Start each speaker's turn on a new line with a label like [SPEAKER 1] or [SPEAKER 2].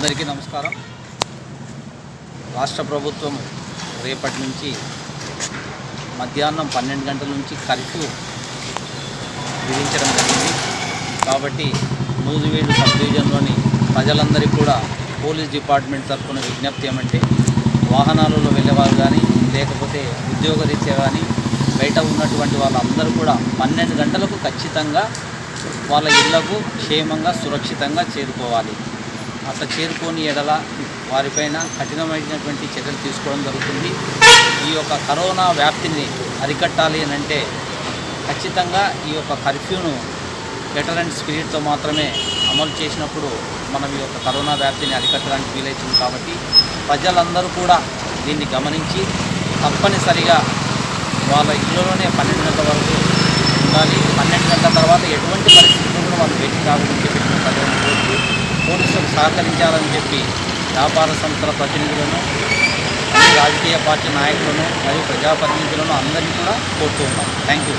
[SPEAKER 1] అందరికీ నమస్కారం. రాష్ట్ర ప్రభుత్వం రేపటి నుంచి మధ్యాహ్నం పన్నెండు గంటల నుంచి కర్ఫ్యూ విధించడం జరిగింది. కాబట్టి నూజివీడు సబ్ డివిజన్లోని ప్రజలందరికీ కూడా పోలీస్ డిపార్ట్మెంట్ తరఫున విజ్ఞప్తి ఏమంటే వాహనాలలో వెళ్ళేవారు కానీ లేకపోతే ఉద్యోగరీత్యా కానీ బయట ఉన్నటువంటి వాళ్ళందరూ కూడా పన్నెండు గంటలకు ఖచ్చితంగా వాళ్ళ ఇళ్ళకు క్షేమంగా సురక్షితంగా చేరుకోవాలి. అట్లా చేరుకొని ఎడల వారిపైన కఠినమైనటువంటి చర్యలు తీసుకోవడం జరుగుతుంది. ఈ యొక్క కరోనా వ్యాప్తిని అరికట్టాలి అని అంటే ఖచ్చితంగా ఈ యొక్క కర్ఫ్యూను బెటర్ అండ్ స్పిరిట్తో మాత్రమే అమలు చేసినప్పుడు మనం ఈ యొక్క కరోనా వ్యాప్తిని అరికట్టడానికి వీలవుతుంది కాబట్టి ప్రజలందరూ కూడా దీన్ని గమనించి తప్పనిసరిగా వాళ్ళ ఇళ్ళలోనే పన్నెండు గంటల వరకు ఉండాలి. పన్నెండు గంటల తర్వాత ఎటువంటి పరిస్థితుల్లో కూడా వాళ్ళు బయటికి రావాలని చెప్పి ప్రజలను కోరుతూ పోలీసులకు సహకరించాలని చెప్పి వ్యాపార సంస్థల ప్రతినిధులను రాజకీయ పార్టీ నాయకులను మరియు ప్రజాప్రతినిధులను అందరినీ కూడా కోరుతూ ఉన్నాం. Thank you